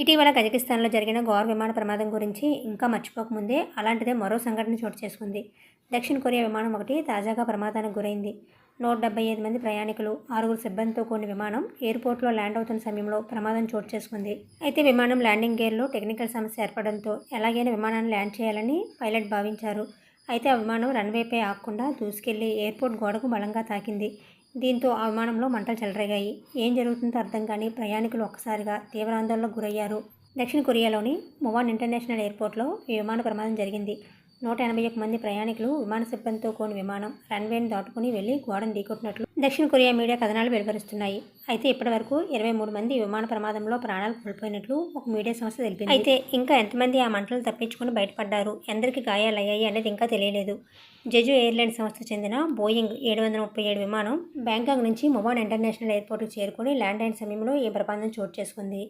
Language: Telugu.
ఇటీవల కజకిస్తాన్లో జరిగిన ఘోర విమాన ప్రమాదం గురించి ఇంకా మర్చిపోకముందే అలాంటిదే మరో సంఘటన చోటు చేసుకుంది. దక్షిణ కొరియా విమానం ఒకటి తాజాగా ప్రమాదానికి గురైంది. నూట డెబ్బై ఐదు మంది ప్రయాణికులు ఆరుగురు సిబ్బందితో కూడిన విమానం ఎయిర్పోర్ట్లో ల్యాండ్ అవుతున్న సమయంలో ప్రమాదం చోటు చేసుకుంది. అయితే విమానం ల్యాండింగ్ గేర్లో టెక్నికల్ సమస్య ఏర్పడంతో ఎలాగైనా విమానాన్ని ల్యాండ్ చేయాలని పైలట్ భావించారు. అయితే ఆ విమానం రన్వేపై ఆగకుండా దూసుకెళ్ళి ఎయిర్పోర్ట్ గోడకు బలంగా తాకింది. దీంతో ఆ విమానంలో మంటలు చెలరేగాయి. ఏం జరుగుతుందో అర్థం కాని ప్రయాణికులు ఒక్కసారిగా తీవ్ర ఆందోళనకు గురయ్యారు. దక్షిణ కొరియాలోని మువాన్ ఇంటర్నేషనల్ ఎయిర్పోర్ట్లో ఈ విమాన ప్రమాదం జరిగింది. నూట ఎనభై ఒక్క మంది ప్రయాణికులు విమాన సిబ్బందితో కూడిన విమానం రన్వేని దాటుకుని వెళ్ళి గోడను ఢీకొట్టినట్లు దక్షిణ కొరియా మీడియా కథనాలు వెలువరిస్తున్నాయి. అయితే ఇప్పటివరకు ఇరవై మూడు మంది విమాన ప్రమాదంలో ప్రాణాలు కోల్పోయినట్లు ఒక మీడియా సంస్థ తెలిపింది. అయితే ఇంకా ఎంతమంది ఆ మంటలు తప్పించుకుని బయటపడ్డారు? ఎందరికి గాయాలయ్యాయి అనేది ఇంకా తెలియలేదు. జెజు ఎయిర్లైన్స్ సంస్థకు చెందిన బోయింగ్ ఏడు వందల ముప్పై ఏడు విమానం బ్యాంకాక్ నుంచి మొబాన్ ఇంటర్నేషనల్ ఎయిర్పోర్ట్కి చేరుకుని ల్యాండ్ అయిన సమయంలో ఈ ప్రమాదం చోటు చేసుకుంది.